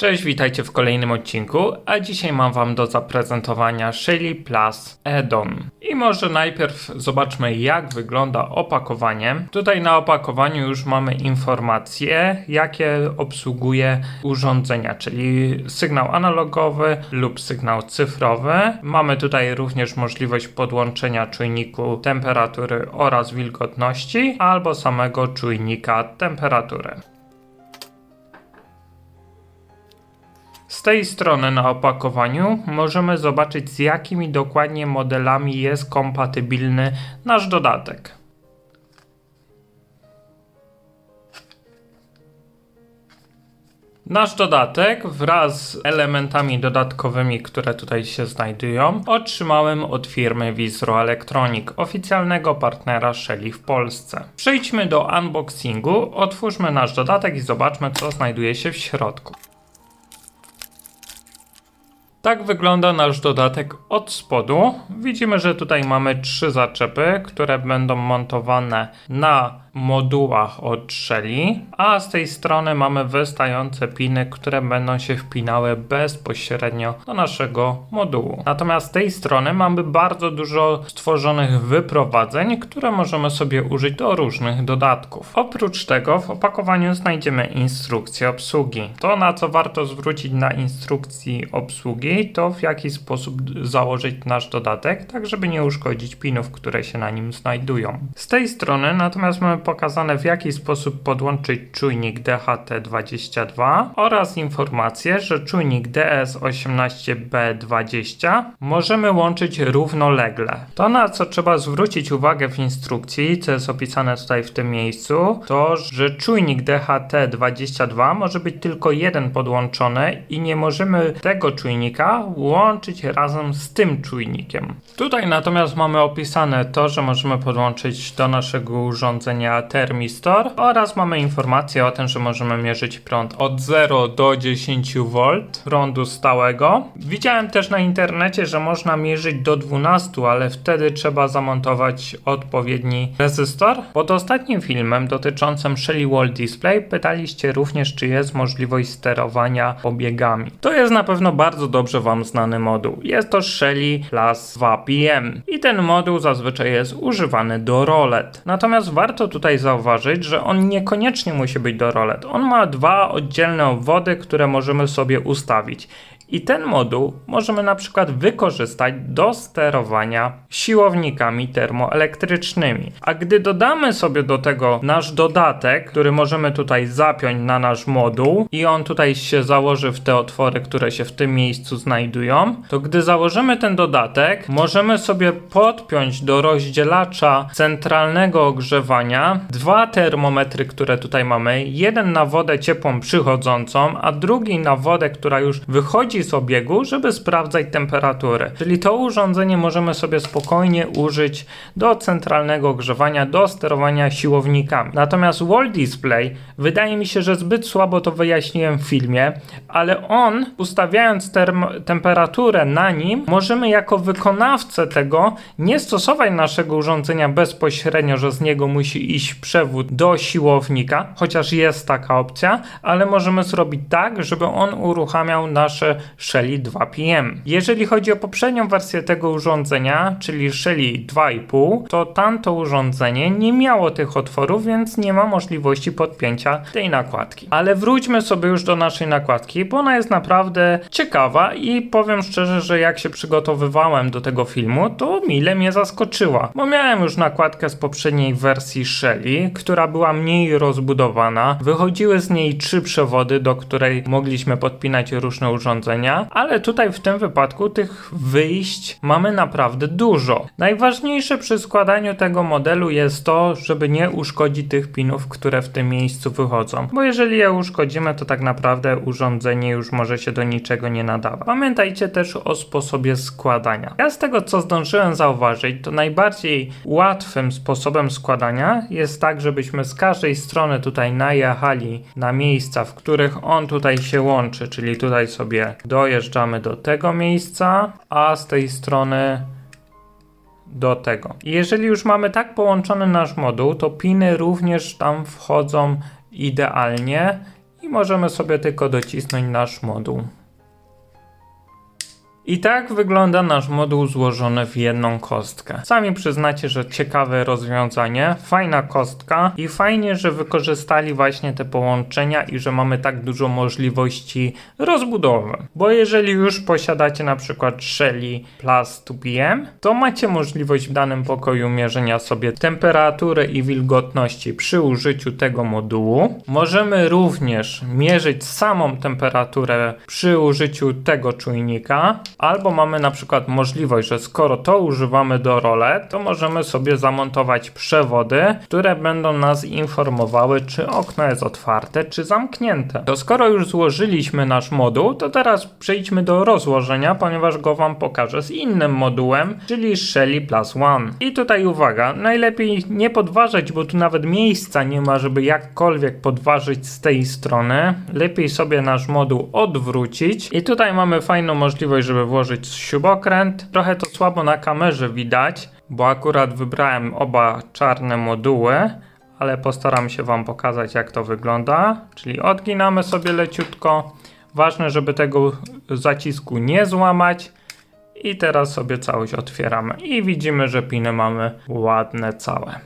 Cześć, witajcie w kolejnym odcinku, a dzisiaj mam wam do zaprezentowania Shelly Plus Edon. I może najpierw zobaczmy jak wygląda opakowanie. Tutaj na opakowaniu już mamy informacje, jakie obsługuje urządzenia, czyli sygnał analogowy lub sygnał cyfrowy. Mamy tutaj również możliwość podłączenia czujniku temperatury oraz wilgotności albo samego czujnika temperatury. Z tej strony na opakowaniu możemy zobaczyć z jakimi dokładnie modelami jest kompatybilny nasz dodatek. Nasz dodatek wraz z elementami dodatkowymi, które tutaj się znajdują, otrzymałem od firmy Visro Electronic, oficjalnego partnera Shelly w Polsce. Przejdźmy do unboxingu, otwórzmy nasz dodatek i zobaczmy co znajduje się w środku. Tak wygląda nasz dodatek od spodu. Widzimy, że tutaj mamy trzy zaczepy, które będą montowane na modułach od Shelly, a z tej strony mamy wystające piny, które będą się wpinały bezpośrednio do naszego modułu. Natomiast z tej strony mamy bardzo dużo stworzonych wyprowadzeń, które możemy sobie użyć do różnych dodatków. Oprócz tego w opakowaniu znajdziemy instrukcję obsługi. To na co warto zwrócić na instrukcji obsługi, to w jaki sposób założyć nasz dodatek, tak żeby nie uszkodzić pinów, które się na nim znajdują. Z tej strony natomiast mamy pokazane w jaki sposób podłączyć czujnik DHT22 oraz informację, że czujnik DS18B20 możemy łączyć równolegle. To na co trzeba zwrócić uwagę w instrukcji, co jest opisane tutaj w tym miejscu, to że czujnik DHT22 może być tylko jeden podłączony i nie możemy tego czujnika łączyć razem z tym czujnikiem. Tutaj natomiast mamy opisane to, że możemy podłączyć do naszego urządzenia termistor oraz mamy informację o tym, że możemy mierzyć prąd od 0 do 10 V prądu stałego. Widziałem też na internecie, że można mierzyć do 12, ale wtedy trzeba zamontować odpowiedni rezystor. Pod ostatnim filmem dotyczącym Shelly Wall Display pytaliście również, czy jest możliwość sterowania obiegami. To jest na pewno bardzo dobrze Wam znany moduł. Jest to Shelly Plus 2 PM i ten moduł zazwyczaj jest używany do rolet. Natomiast warto tutaj zauważyć, że on niekoniecznie musi być do rolet. On ma dwa oddzielne obwody, które możemy sobie ustawić. I ten moduł możemy na przykład wykorzystać do sterowania siłownikami termoelektrycznymi. A gdy dodamy sobie do tego nasz dodatek, który możemy tutaj zapiąć na nasz moduł i on tutaj się założy w te otwory, które się w tym miejscu znajdują, to gdy założymy ten dodatek, możemy sobie podpiąć do rozdzielacza centralnego ogrzewania dwa termometry, które tutaj mamy. Jeden na wodę ciepłą przychodzącą, a drugi na wodę, która już wychodzi z obiegu, żeby sprawdzać temperaturę. Czyli to urządzenie możemy sobie spokojnie użyć do centralnego ogrzewania, do sterowania siłownikami. Natomiast wall display wydaje mi się, że zbyt słabo to wyjaśniłem w filmie, ale on ustawiając temperaturę na nim, możemy jako wykonawcę tego nie stosować naszego urządzenia bezpośrednio, że z niego musi iść przewód do siłownika, chociaż jest taka opcja, ale możemy zrobić tak, żeby on uruchamiał nasze Shelly 2 PM. Jeżeli chodzi o poprzednią wersję tego urządzenia, czyli Shelly 2,5, to tamto urządzenie nie miało tych otworów, więc nie ma możliwości podpięcia tej nakładki. Ale wróćmy sobie już do naszej nakładki, bo ona jest naprawdę ciekawa i powiem szczerze, że jak się przygotowywałem do tego filmu, to mile mnie zaskoczyła, bo miałem już nakładkę z poprzedniej wersji Shelly, która była mniej rozbudowana. Wychodziły z niej trzy przewody, do której mogliśmy podpinać różne urządzenia ale tutaj w tym wypadku tych wyjść mamy naprawdę dużo. Najważniejsze przy składaniu tego modelu jest to, żeby nie uszkodzić tych pinów, które w tym miejscu wychodzą, bo jeżeli je uszkodzimy, to tak naprawdę urządzenie już może się do niczego nie nadawać. Pamiętajcie też o sposobie składania. Ja z tego co zdążyłem zauważyć, to najbardziej łatwym sposobem składania jest tak, żebyśmy z każdej strony tutaj najechali na miejsca, w których on tutaj się łączy, czyli tutaj sobie do dojeżdżamy do tego miejsca, a z tej strony do tego. Jeżeli już mamy tak połączony nasz moduł, to piny również tam wchodzą idealnie i możemy sobie tylko docisnąć nasz moduł. I tak wygląda nasz moduł złożony w jedną kostkę. Sami przyznacie, że ciekawe rozwiązanie, fajna kostka i fajnie, że wykorzystali właśnie te połączenia i że mamy tak dużo możliwości rozbudowy. Bo jeżeli już posiadacie na przykład Shelly Plus 2PM, to macie możliwość w danym pokoju mierzenia sobie temperatury i wilgotności przy użyciu tego modułu. Możemy również mierzyć samą temperaturę przy użyciu tego czujnika, albo mamy na przykład możliwość, że skoro to używamy do rolet, to możemy sobie zamontować przewody, które będą nas informowały, czy okno jest otwarte, czy zamknięte. To skoro już złożyliśmy nasz moduł, to teraz przejdźmy do rozłożenia, ponieważ go Wam pokażę z innym modułem, czyli Shelly Plus One. I tutaj uwaga, najlepiej nie podważać, bo tu nawet miejsca nie ma, żeby jakkolwiek podważyć z tej strony. Lepiej sobie nasz moduł odwrócić. I tutaj mamy fajną możliwość, żeby włożyć śrubokręt. Trochę to słabo na kamerze widać, bo akurat wybrałem oba czarne moduły, ale postaram się Wam pokazać jak to wygląda. Czyli odginamy sobie leciutko. Ważne, żeby tego zacisku nie złamać. I teraz sobie całość otwieramy i widzimy, że piny mamy ładne całe.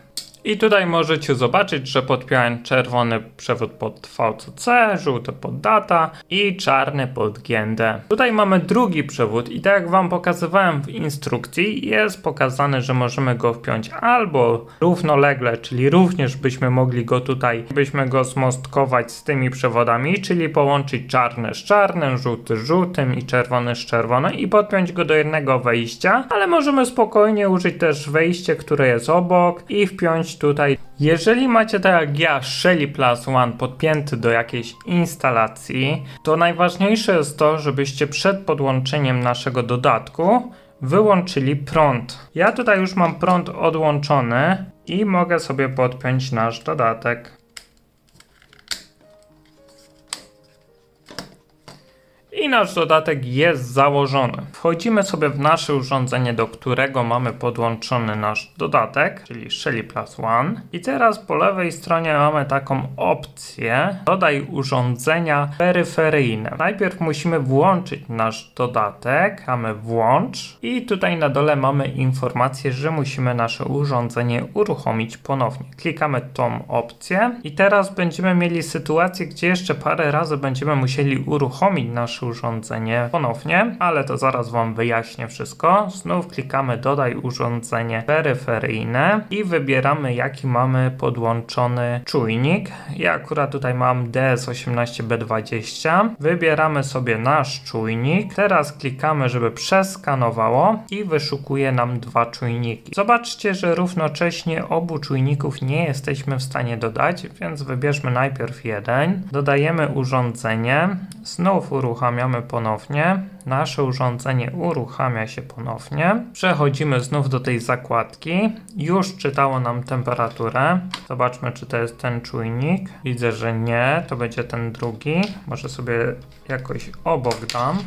I tutaj możecie zobaczyć, że podpiąłem czerwony przewód pod VCC, żółty pod data i czarny pod GND. Tutaj mamy drugi przewód i tak jak Wam pokazywałem w instrukcji, jest pokazane, że możemy go wpiąć albo równolegle, czyli również byśmy mogli go tutaj, byśmy go zmostkować z tymi przewodami, czyli połączyć czarny z czarnym, żółty z żółtym i czerwony z czerwonym i podpiąć go do jednego wejścia, ale możemy spokojnie użyć też wejście, które jest obok i wpiąć tutaj. Jeżeli macie tak jak ja Shelly Plus One podpięty do jakiejś instalacji, to najważniejsze jest to, żebyście przed podłączeniem naszego dodatku wyłączyli prąd. Ja tutaj już mam prąd odłączony i mogę sobie podpiąć nasz dodatek. I nasz dodatek jest założony. Wchodzimy sobie w nasze urządzenie, do którego mamy podłączony nasz dodatek, czyli Shelly Plus One. I teraz po lewej stronie mamy taką opcję dodaj urządzenia peryferyjne. Najpierw musimy włączyć nasz dodatek, mamy włącz i tutaj na dole mamy informację, że musimy nasze urządzenie uruchomić ponownie. Klikamy tą opcję i teraz będziemy mieli sytuację, gdzie jeszcze parę razy będziemy musieli uruchomić nasze urządzenie ponownie, ale to zaraz Wam wyjaśnię wszystko. Znów klikamy dodaj urządzenie peryferyjne i wybieramy jaki mamy podłączony czujnik. Ja akurat tutaj mam DS18B20. Wybieramy sobie nasz czujnik. Teraz klikamy, żeby przeskanowało i wyszukuje nam dwa czujniki. Zobaczcie, że równocześnie obu czujników nie jesteśmy w stanie dodać, więc wybierzmy najpierw jeden. Dodajemy urządzenie. Znów uruchamiamy ponownie. Nasze urządzenie uruchamia się ponownie. Przechodzimy znów do tej zakładki. Już czytało nam temperaturę. Zobaczmy, czy to jest ten czujnik. Widzę, że nie. To będzie ten drugi. Może sobie jakoś obok dam.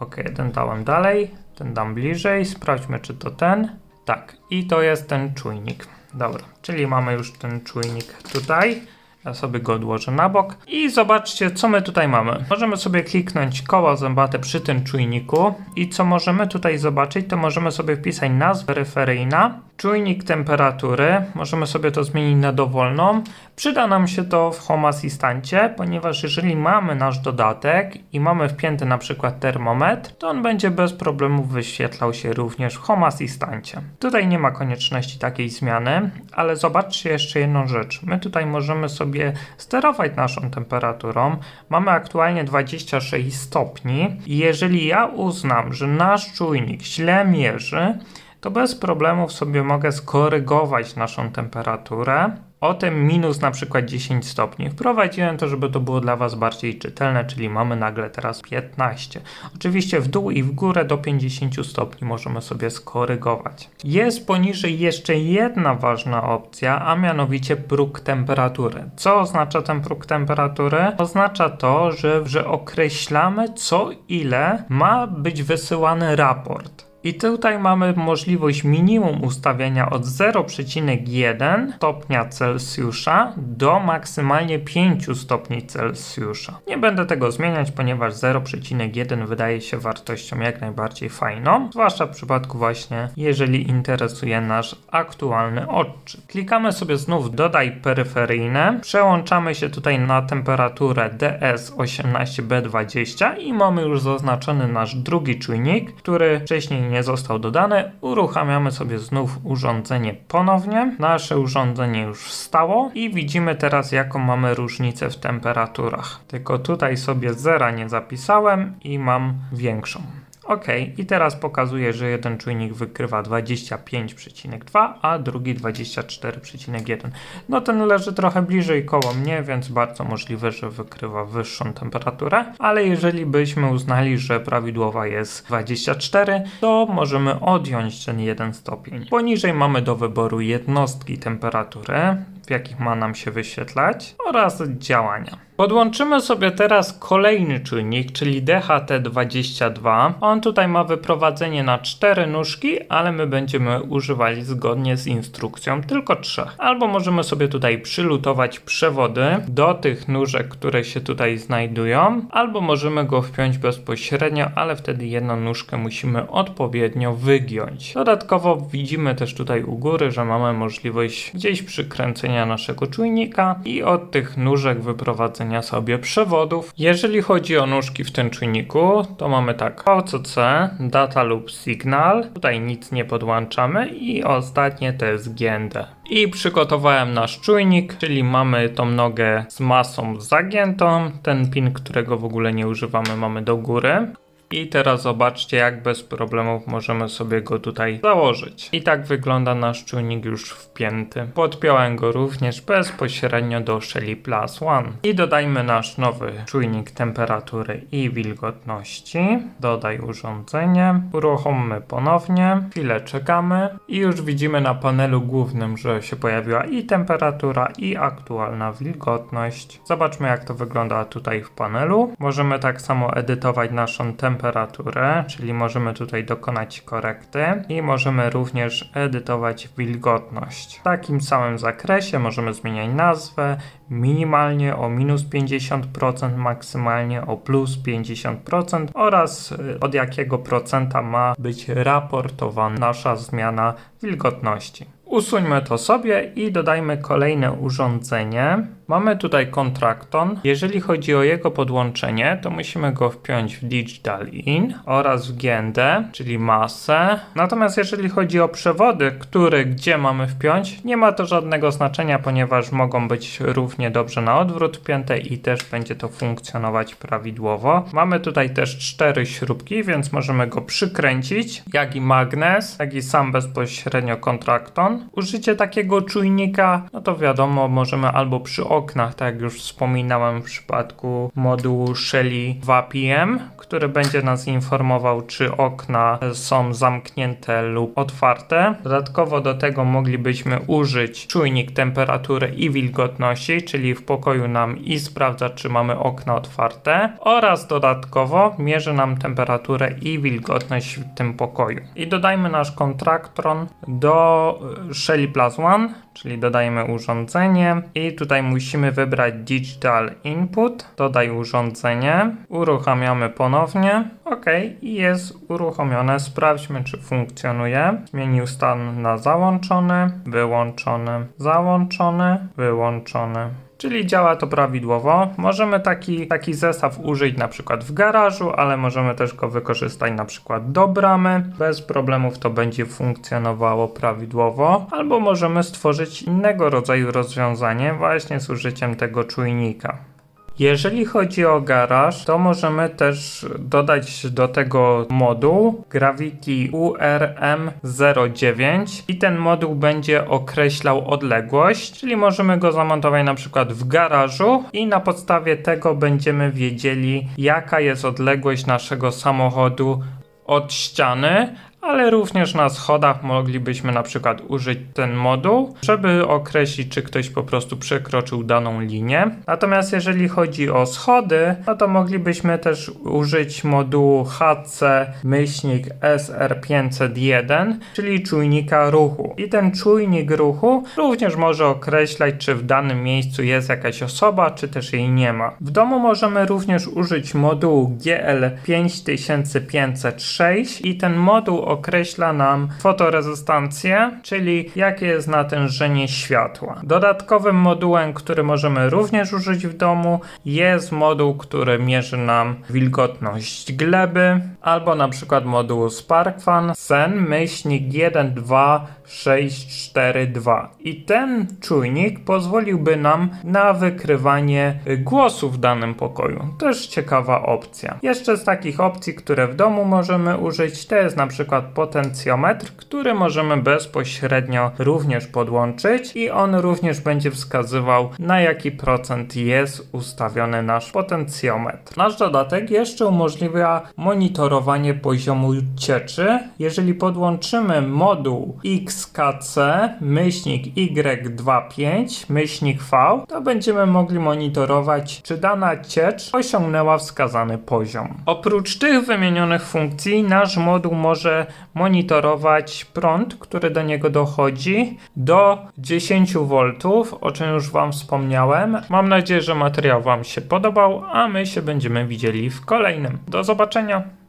Ok, ten dałem dalej. Ten dam bliżej. Sprawdźmy, czy to ten. Tak, i to jest ten czujnik. Dobra, czyli mamy już ten czujnik tutaj. Ja sobie go odłożę na bok i zobaczcie, co my tutaj mamy. Możemy sobie kliknąć koło zębate przy tym czujniku i co możemy tutaj zobaczyć, to możemy sobie wpisać nazwę referyjna, czujnik temperatury, możemy sobie to zmienić na dowolną. Przyda nam się to w Home Assistancie, ponieważ jeżeli mamy nasz dodatek i mamy wpięty na przykład termometr, to on będzie bez problemu wyświetlał się również w Home Assistancie. Tutaj nie ma konieczności takiej zmiany, ale zobaczcie jeszcze jedną rzecz. My tutaj możemy sobie sterować naszą temperaturą. Mamy aktualnie 26 stopni i jeżeli ja uznam, że nasz czujnik źle mierzy, to bez problemów sobie mogę skorygować naszą temperaturę o tym minus na przykład 10 stopni. Wprowadziłem to, żeby to było dla Was bardziej czytelne, czyli mamy nagle teraz 15. Oczywiście w dół i w górę do 50 stopni możemy sobie skorygować. Jest poniżej jeszcze jedna ważna opcja, a mianowicie próg temperatury. Co oznacza ten próg temperatury? Oznacza to, że, że określamy co ile ma być wysyłany raport. I tutaj mamy możliwość minimum ustawienia od 0,1 stopnia Celsjusza do maksymalnie 5 stopni Celsjusza. Nie będę tego zmieniać, ponieważ 0,1 wydaje się wartością jak najbardziej fajną, zwłaszcza w przypadku właśnie, jeżeli interesuje nasz aktualny odczyt. Klikamy sobie znów dodaj peryferyjne, przełączamy się tutaj na temperaturę DS18B20 i mamy już zaznaczony nasz drugi czujnik, który wcześniej nie został dodany. Uruchamiamy sobie znów urządzenie ponownie. Nasze urządzenie już wstało i widzimy teraz jaką mamy różnicę w temperaturach. Tylko tutaj sobie zera nie zapisałem i mam większą. Ok, i teraz pokazuje, że jeden czujnik wykrywa 25,2, a drugi 24,1. No ten leży trochę bliżej koło mnie, więc bardzo możliwe, że wykrywa wyższą temperaturę, ale jeżeli byśmy uznali, że prawidłowa jest 24, to możemy odjąć ten jeden stopień. Poniżej mamy do wyboru jednostki temperatury, w jakich ma nam się wyświetlać oraz działania. Podłączymy sobie teraz kolejny czujnik, czyli DHT22. On tutaj ma wyprowadzenie na cztery nóżki, ale my będziemy używali zgodnie z instrukcją tylko trzech. Albo możemy sobie tutaj przylutować przewody do tych nóżek, które się tutaj znajdują, albo możemy go wpiąć bezpośrednio, ale wtedy jedną nóżkę musimy odpowiednio wygiąć. Dodatkowo widzimy też tutaj u góry, że mamy możliwość gdzieś przykręcenia naszego czujnika i od tych nóżek wyprowadzenia sobie przewodów. Jeżeli chodzi o nóżki w tym czujniku, to mamy tak VCC, data lub signal, tutaj nic nie podłączamy i ostatnie to jest GND. I przygotowałem nasz czujnik, czyli mamy tą nogę z masą zagiętą, ten pin, którego w ogóle nie używamy mamy do góry. I teraz zobaczcie, jak bez problemów możemy sobie go tutaj założyć. I tak wygląda nasz czujnik już wpięty. Podpiąłem go również bezpośrednio do Shelly Plus One. I dodajmy nasz nowy czujnik temperatury i wilgotności. Dodaj urządzenie. Uruchommy ponownie. Chwilę czekamy. I już widzimy na panelu głównym, że się pojawiła i temperatura, i aktualna wilgotność. Zobaczmy, jak to wygląda tutaj w panelu. Możemy tak samo edytować naszą temperaturę temperaturę, czyli możemy tutaj dokonać korekty i możemy również edytować wilgotność. W takim samym zakresie możemy zmieniać nazwę minimalnie o minus 50%, maksymalnie o plus 50% oraz y, od jakiego procenta ma być raportowana nasza zmiana wilgotności. Usuńmy to sobie i dodajmy kolejne urządzenie. Mamy tutaj kontrakton. Jeżeli chodzi o jego podłączenie, to musimy go wpiąć w Digital In oraz w GND, czyli masę. Natomiast jeżeli chodzi o przewody, które gdzie mamy wpiąć, nie ma to żadnego znaczenia, ponieważ mogą być równie dobrze na odwrót wpięte i też będzie to funkcjonować prawidłowo. Mamy tutaj też cztery śrubki, więc możemy go przykręcić, jak i magnes, jak i sam bezpośrednio kontrakton. Użycie takiego czujnika, no to wiadomo, możemy albo przy oknach, tak jak już wspominałem w przypadku modułu Shelly 2PM, który będzie nas informował, czy okna są zamknięte lub otwarte. Dodatkowo do tego moglibyśmy użyć czujnik temperatury i wilgotności, czyli w pokoju nam i sprawdza, czy mamy okna otwarte oraz dodatkowo mierzy nam temperaturę i wilgotność w tym pokoju. I dodajmy nasz kontraktron do Shelly Plus One, czyli dodajemy urządzenie i tutaj musimy wybrać Digital Input, dodaj urządzenie, uruchamiamy ponownie, ok i jest uruchomione, sprawdźmy czy funkcjonuje, zmienił stan na załączony, wyłączony, załączony, wyłączony. Czyli działa to prawidłowo. Możemy taki, taki zestaw użyć na przykład w garażu, ale możemy też go wykorzystać na przykład do bramy. Bez problemów to będzie funkcjonowało prawidłowo. Albo możemy stworzyć innego rodzaju rozwiązanie właśnie z użyciem tego czujnika. Jeżeli chodzi o garaż, to możemy też dodać do tego moduł Gravity URM09 i ten moduł będzie określał odległość, czyli możemy go zamontować na przykład w garażu i na podstawie tego będziemy wiedzieli jaka jest odległość naszego samochodu od ściany, ale również na schodach moglibyśmy na przykład użyć ten moduł, żeby określić, czy ktoś po prostu przekroczył daną linię. Natomiast jeżeli chodzi o schody, no to moglibyśmy też użyć modułu HC myślnik SR501, czyli czujnika ruchu. I ten czujnik ruchu również może określać, czy w danym miejscu jest jakaś osoba, czy też jej nie ma. W domu możemy również użyć modułu GL5506 i ten moduł określa nam fotorezystancję, czyli jakie jest natężenie światła. Dodatkowym modułem, który możemy również użyć w domu, jest moduł, który mierzy nam wilgotność gleby, albo na przykład moduł SparkFun Sen myślnik 12642. I ten czujnik pozwoliłby nam na wykrywanie głosu w danym pokoju. Też ciekawa opcja. Jeszcze z takich opcji, które w domu możemy użyć, to jest na potencjometr, który możemy bezpośrednio również podłączyć i on również będzie wskazywał na jaki procent jest ustawiony nasz potencjometr. Nasz dodatek jeszcze umożliwia monitorowanie poziomu cieczy. Jeżeli podłączymy moduł XKC myślnik Y25 myślnik V, to będziemy mogli monitorować, czy dana ciecz osiągnęła wskazany poziom. Oprócz tych wymienionych funkcji, nasz moduł może monitorować prąd, który do niego dochodzi do 10 V, o czym już Wam wspomniałem. Mam nadzieję, że materiał Wam się podobał, a my się będziemy widzieli w kolejnym. Do zobaczenia!